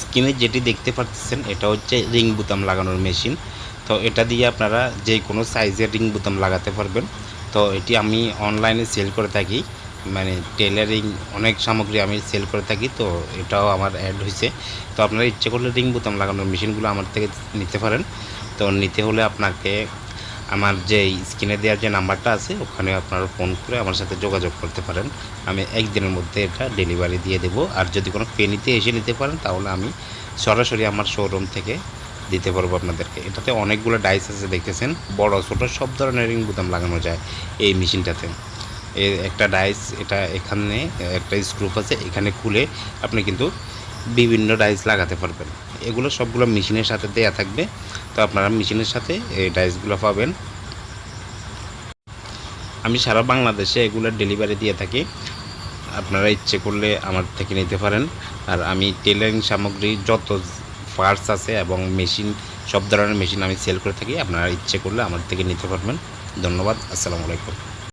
স্ক্রিনে যেটি দেখতে পাচ্ছেন এটা হচ্ছে রিং বুতাম লাগানোর মেশিন। তো এটা দিয়ে আপনারা যে কোনো সাইজের রিং বুতাম লাগাতে পারবেন। তো এটি আমি অনলাইনে সেল করে থাকি। মানে টেলারিং অনেক সামগ্রী আমি সেল করে থাকি, তো এটাও আমার অ্যাড হয়েছে তো আপনারা ইচ্ছে করলে রিং বুতাম লাগানোর মেশিনগুলো আমার থেকে নিতে পারেন। তো নিতে হলে আপনাকে আমার যে স্ক্রিনে দেওয়ার যে নাম্বারটা আছে, ওখানে আপনারা ফোন করে আমার সাথে যোগাযোগ করতে পারেন। আমি একদিনের মধ্যে এটা ডেলিভারি দিয়ে দেবো। আর যদি কোনো পেনিতে এসে নিতে পারেন, তাহলে আমি সরাসরি আমার শোরুম থেকে দিতে পারব আপনাদেরকে। এটাতে অনেকগুলো ডাইস আছে, দেখতেছেন? বড়, ছোট, সব ধরনের রিং বুতাম লাগানো যায় এই মেশিনটাতে। এ একটা ডাইস এটা এখানে একটা স্ক্রুপ আছে, এখানে খুলে আপনি কিন্তু বিভিন্ন ডাইস লাগাতে পারবেন। এগুলো সবগুলো মেশিনের সাথে দেয়া থাকবে। তো আপনারা মেশিনের সাথে এই ডাইসগুলো পাবেন। আমি সারা বাংলাদেশে এগুলো ডেলিভারি দিয়ে থাকি। আপনারা ইচ্ছে করলে আমার থেকে নিতে পারেন। আর আমি টেলারিং সামগ্রী যত পার্টস আছে এবং মেশিন সব ধরনের মেশিন আমি সেল করে থাকি, আপনারা ইচ্ছে করলে আমার থেকে নিতে পারবেন। ধন্যবাদ, আসসালামু আলাইকুম।